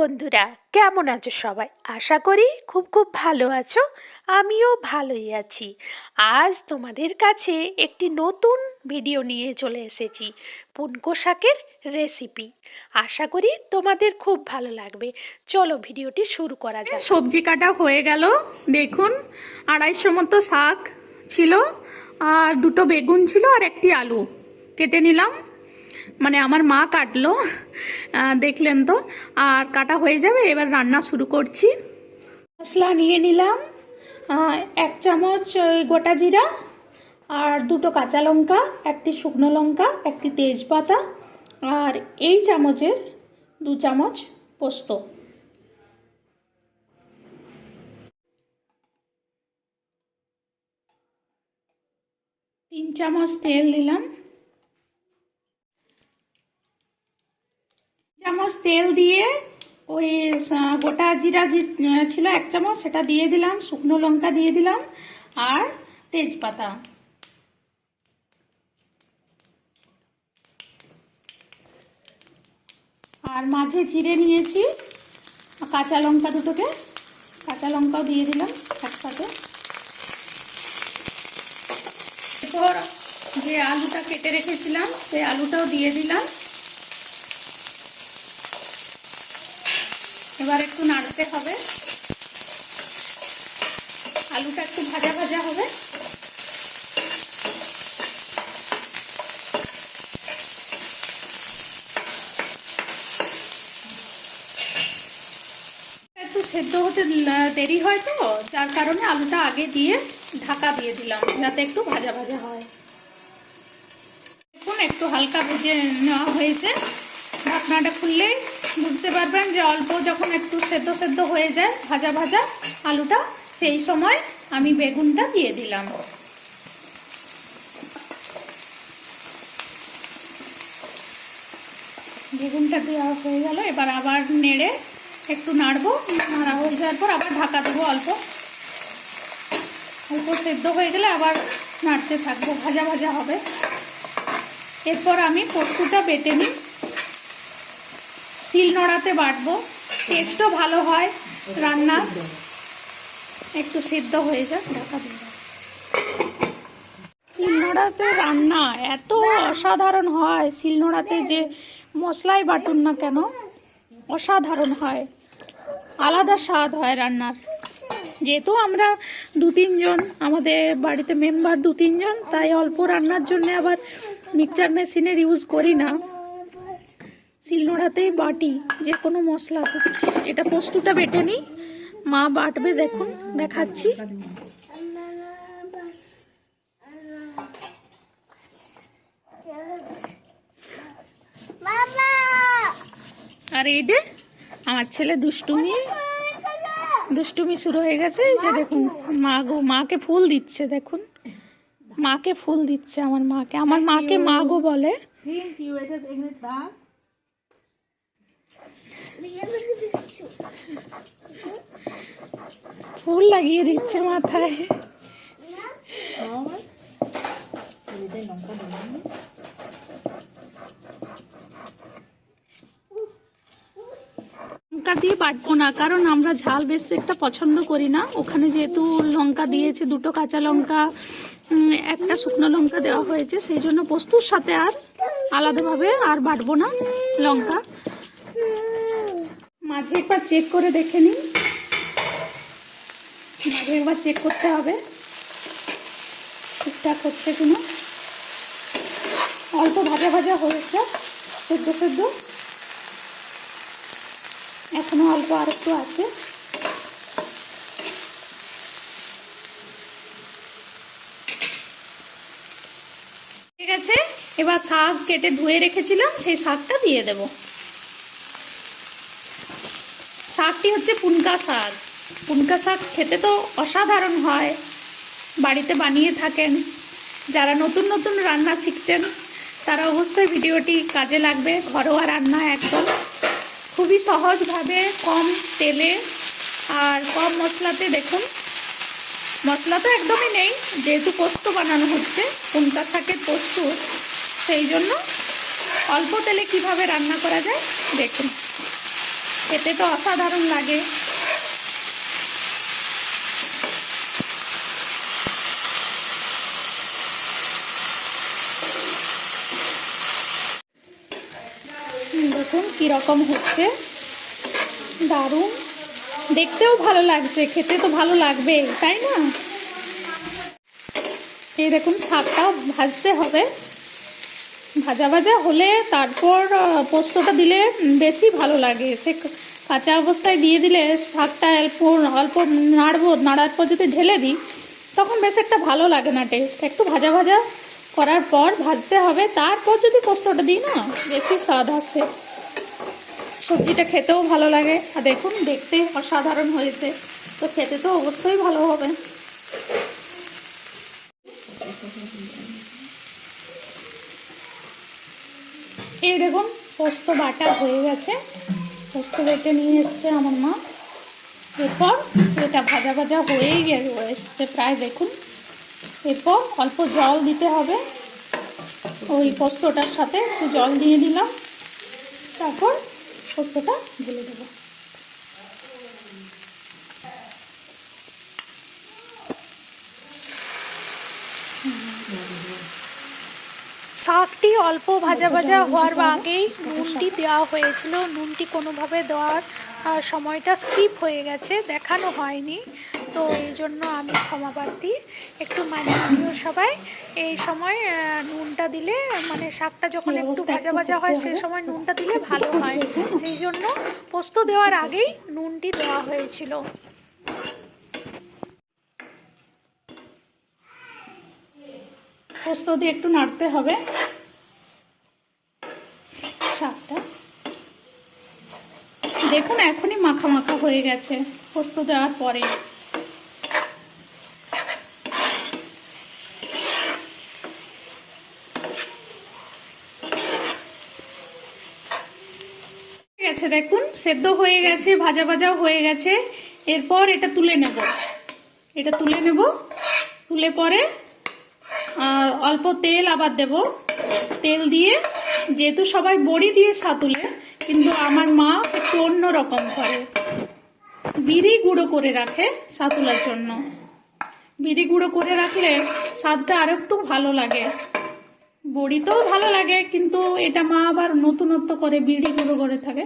বন্ধুরা, কেমন আছো সবাই? আশা করি খুব খুব ভালো আছো, আমিও ভালোই আছি। আজ তোমাদের কাছে একটি নতুন ভিডিও নিয়ে চলে এসেছি, পুনকো শাকের রেসিপি আশা করি তোমাদের খুব ভালো লাগবে। চলো ভিডিওটি শুরু করা যাক। সবজি কাটা হয়ে গেল, দেখুন, আড়াইশো মতো শাক ছিল, আর দুটো বেগুন ছিল আর একটি আলু। কেটে নিলাম। মানে আমার মা কাটলো দেখলেন তো, আর কাটা হয়ে যাবে, এবার রান্না শুরু করছি। মশলা নিয়ে নিলাম এক চামচ গোটা জিরা, আর দুটো কাঁচা লঙ্কা, একটি শুকনো লঙ্কা, একটি তেজপাতা, আর এই চামচের দু চামচ পোস্ত। তিন চামচ তেল দিলাম। চামচ তেল দিয়ে ওই গোটা জিরা ছিল এক চামচ, সেটা দিয়ে দিলাম, শুকনো লঙ্কা দিয়ে দিলাম, আর তেজপাতা। আর মাঝে চিড়ে নিয়েছি, কাঁচা লঙ্কা দুটোকে, কাঁচা লঙ্কাও দিয়ে দিলাম একসাথে। এরপর যে আলুটা কেটে রেখেছিলাম, সেই আলুটাও দিয়ে দিলাম। এবার একটু নাড়তে হবে। আলুটা একটু ভাজা ভাজা হবে। একটু সেদ্ধ হতে দেরি হয় তো, যার কারণে আলুটা আগে দিয়ে ঢাকা দিয়ে দিলাম, যাতে একটু ভাজা ভাজা হয়। দেখুন, একটু হালকা ভেজে নেওয়া হয়েছে। ঢাকনাটা খুললেই বুঝতে পারবেন যে অল্প যখন একটু সেদ্ধ সেদ্ধ হয়ে যায়, ভাজা ভাজা আলুটা, সেই সময় আমি বেগুনটা দিয়ে দিলাম। বেগুনটা দেওয়া হয়ে গেল, এবার আবার নেড়ে একটু নাড়বো, নাড়া হয়ে যাওয়ার পর আবার ঢাকা দেবো অল্প। অল্প সেদ্ধ হয়ে গেলে আবার নাড়তে থাকব, ভাজা ভাজা হবে। এরপর আমি পোস্তটা বেটে নিই। শিল নোড়াতে বাটবো। টেস্টও ভালো হয় রান্না একটু সিদ্ধ হয়ে যাক দিয়ে শিলনোড়াতে রান্না এত অসাধারণ হয়। শিলনোড়াতে যে মশলাই বাটুন না কেন, অসাধারণ হয়। আলাদা স্বাদ হয় রান্নার। যেহেতু আমরা দু তিনজন, আমাদের বাড়িতে মেম্বার দু তিনজন, তাই অল্প রান্নার জন্য আবার মিক্সচার মেশিনের ইউজ করি না। শিলনোড়াতেই বাটি যে কোনো মশলা এটা পোস্তুটা বেটে নিই মা বাটবে দেখুন দেখাচ্ছি। আর এই যে আমার ছেলে দুষ্টুমি। দুষ্টুমি শুরু হয়ে গেছে। এই যে দেখুন মা গো মাকে ফুল দিচ্ছে দেখুন। মাকে ফুল দিচ্ছে আমার মাকে। আমার মাকে মা গো বলে। ফুল লাগিয়ে দিচ্ছে মাথায়। লঙ্কা দিয়ে বাটবো না, কারণ আমরা ঝাল বেশি একটা পছন্দ করি না। ওখানে যেহেতু লঙ্কা দিয়েছে, দুটো কাঁচা লঙ্কা একটা শুকনো লঙ্কা দেওয়া হয়েছে, সেই জন্য পোস্তুর সাথে আর আলাদাভাবে আর বাটবো না লঙ্কা। মাঝে একবার চেক করে দেখে নিই মাঝে একবার চেক করতে হবে। ঠিকঠাক হচ্ছে কিনা? অল্প ভাজা ভাজা হয়েছে, সেদ্ধ সেদ্ধ। এখনও অল্প আর একটু আছে। ঠিক আছে, এবার শাক কেটে ধুয়ে রেখেছিলাম, সেই শাকটা দিয়ে দেব। শাকটি হচ্ছে পুনকা শাক। পুনকা শাক খেতে তো অসাধারণ হয়। বাড়িতে বানিয়ে থাকেন। যারা নতুন নতুন রান্না শিখছেন, তারা অবশ্যই ভিডিওটি কাজে লাগবে। ঘরোয়া রান্না একদম। খুবই সহজভাবে কম তেলে আর কম মশলাতে দেখুন, মশলা তো একদমই নেই, যেহেতু পোস্ত বানানো হচ্ছে, পুনকা শাকের পোস্ত সেই জন্য অল্প তেলে কীভাবে রান্না করা যায়, দেখুন। খেতে তো অসাধারণ লাগে। দেখুন কীরকম হচ্ছে। দারুণ। দেখতেও ভালো লাগছে, খেতে তো ভালো লাগবে, তাই না? এই দেখুন শাকটা ভাজতে হবে। ভাজা ভাজা হলে তারপর পোস্তটা দিলে বেশি ভালো লাগে। সে কাঁচা অবস্থায় দিয়ে দিলে শাকটা অল্প অল্প নাড়বো, নাড়ার পর যদি ঢেলে দিই, তখন বেশ একটা ভালো লাগে না টেস্ট একটু ভাজা ভাজা করার পর ভাজতে হবে। তারপর যদি পোস্তটা দিই না, বেশি স্বাদ আসে। সবজিটা খেতেও ভালো লাগে। আর দেখুন, দেখতে অসাধারণ হয়েছে। তো খেতে তো অবশ্যই ভালো হবে। এই দেখুন পোস্ত বাটা হয়ে গেছে। পোস্ত বেটে নিয়ে এসছে আমার মা। এরপর এটা ভাজা ভাজা হয়েই গেছে এসছে প্রায় দেখুন। এরপর অল্প জল দিতে হবে। ওই পোস্তটার সাথে একটু জল দিয়ে দিলাম। তারপর পোস্তটা ঢেলে দেবো। শাকটি অল্প ভাজা ভাজা হওয়ার আগেই নুনটি দেওয়া হয়েছিল। নুনটি কোনোভাবে দেওয়ার সময়টা স্কিপ হয়ে গেছে দেখানো হয়নি। তো এই জন্য আমি ক্ষমা প্রার্থী। একটু মানিয়ে নিও সবাই। এই সময় নুনটা দিলে মানে শাকটা যখন একটু ভাজা ভাজা হয় সেই সময় নুনটা দিলে ভালো হয়। সেই জন্য পোস্ত দেওয়ার আগেই নুনটি দেওয়া হয়েছিল। পোস্ত দিয়ে একটু নাড়তে হবে। শাকটা দেখুন, এখনই মাখা মাখা হয়ে গেছে পোস্ত দেওয়ার পরে। গেছে, দেখুন, সেদ্ধ হয়ে গেছে, ভাজা ভাজা হয়ে গেছে। এরপর এটা তুলে নেব। এটা তুলে নেব। তুলে পরে অল্প তেল আবার দেব। তেল দিয়ে, যেহেতু সবাই বড়ি দিয়ে সাতুলে কিন্তু আমার মা একটু অন্য রকম করে। বিড়ি গুঁড়ো করে রাখে সাতুলার জন্য। বিড়ি গুঁড়ো করে রাখলে স্বাদটা আরও একটু ভালো লাগে। বড়িতেও ভালো লাগে, কিন্তু এটা মা আবার নতুনত্ব করে বিড়ি গুঁড়ো করে থাকে।